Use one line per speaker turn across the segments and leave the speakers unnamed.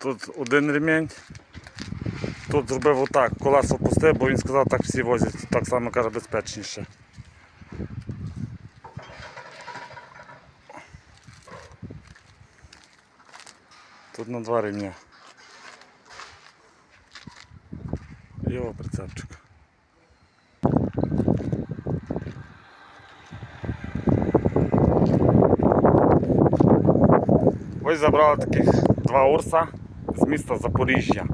Тут один ремінь. Тут зробив отак, колесо пусте, бо він сказав, так всі возять, так само каже безпечніше. Тут на два ремня. Його прицепчик. Ось забрали таких два урса з міста Запоріжжя.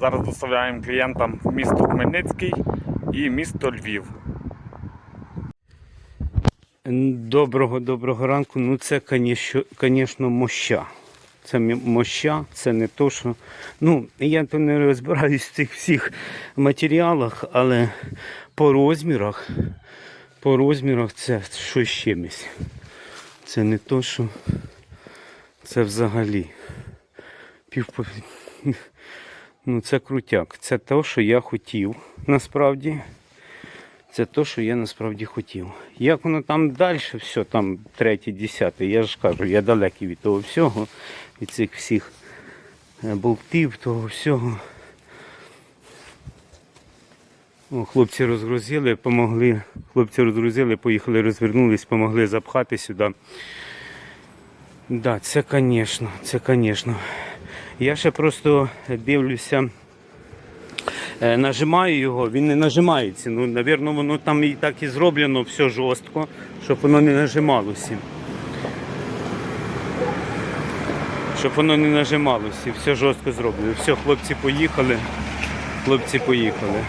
Зараз доставляємо клієнтам в місто Хмельницький і місто Львів.
Доброго доброго ранку. Ну це, звісно, моща. Це моща, це не то, що. Ну, я то не розбираюсь в цих всіх матеріалах, але по розмірах, по розмірах це щось чимось. Це не то, що це взагалі. Пів... Ну, це крутяк. Це те, що я хотів насправді. Це те, що я насправді хотів. Як воно там далі, все, там третє, десяте, я ж кажу, я далекий від того всього, від цих всіх е, болтів, того всього. О, хлопці розгрузили, помогли. Хлопці розгрузили, поїхали, розвернулись, помогли запхати сюди. Да, це, звісно, це, звісно. Я ще просто дивлюся. Е, нажимаю його, він не нажимається. Ну, напевно, воно там і так і зроблено все жорстко, щоб воно не нажималося. Щоб воно не нажималося, все жорстко зроблено. Все, хлопці поїхали. Хлопці поїхали.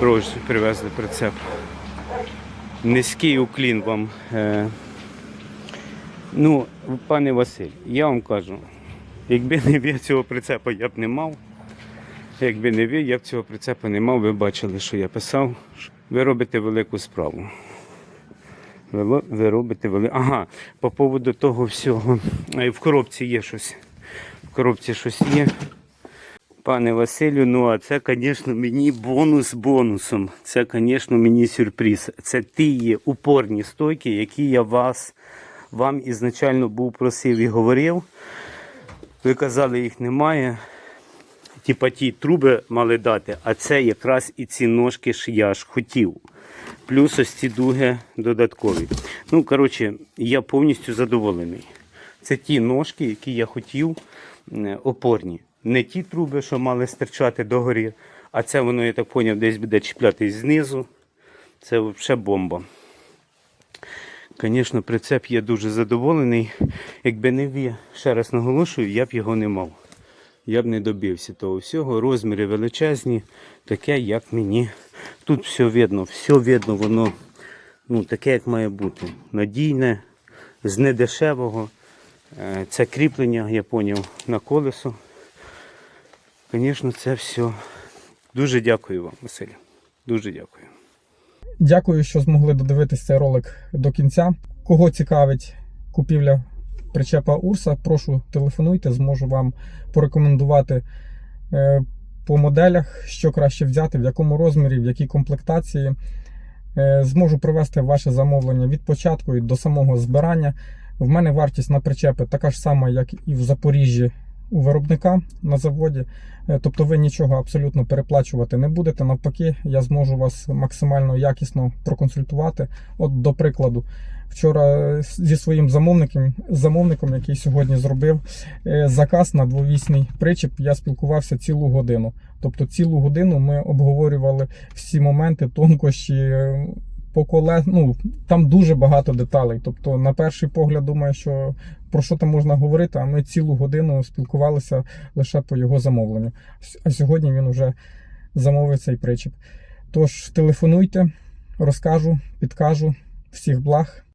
Прошу, привезли прицеп. Низький уклін вам. Е, Ну, пане Василь, я вам кажу, якби не ви цього прицепа я б не мав. Якби не ви, я б цього прицепа не мав, ви бачили, що я писав. Ви робите велику справу. Ви, ви- робите велику. Ага, по поводу того всього. Е, В коробці є щось. В коробці щось є. Пане Василю, ну а це, звісно, мені бонус бонусом. Це, звісно, мені сюрприз. Це ті упорні стойки, які я вас, вам ізначально був просив і говорив. Ви казали, їх немає типа ті труби мали дати, а це якраз і ці ножки ж я ж хотів. Плюс ось ці дуги додаткові. Ну, коротше, я повністю задоволений. Це ті ножки, які я хотів, опорні. Не ті труби, що мали стирчати догорі, а це воно, я так зрозумів, десь буде чіплятись знизу. Це взагалі бомба. Звісно, прицеп я дуже задоволений. Якби не ви, ще раз наголошую, я б його не мав я б не добився того всього. Розміри величезні, таке, як мені. Тут все видно, все видно, воно ну, таке, як має бути. Надійне, з недешевого. Е, Це кріплення, я зрозумів, на колесо. Звісно, це все. Дуже дякую вам, Василь. Дуже дякую.
Дякую, що змогли додивитися цей ролик до кінця. Кого цікавить купівля причепа Урса, прошу телефонуйте, зможу вам порекомендувати е, по моделях, що краще взяти, в якому розмірі, в якій комплектації. Е, Зможу провести ваше замовлення від початку і до самого збирання. В мене вартість на причепи така ж сама, як і в Запоріжжі у виробника на заводі. Е, Тобто ви нічого абсолютно переплачувати не будете. Навпаки, я зможу вас максимально якісно проконсультувати. От, до прикладу, вчора зі своїм замовником, замовником, який сьогодні зробив е, заказ на двовісний причіп, я спілкувався цілу годину. Тобто цілу годину ми обговорювали всі моменти, тонкощі. По коле... ну, там дуже багато деталей. Тобто, на перший погляд, думаю, що про що там можна говорити, а ми цілу годину спілкувалися лише по його замовленню. А сьогодні він вже замовив цей причіп. Тож телефонуйте, розкажу, підкажу. Всіх благ.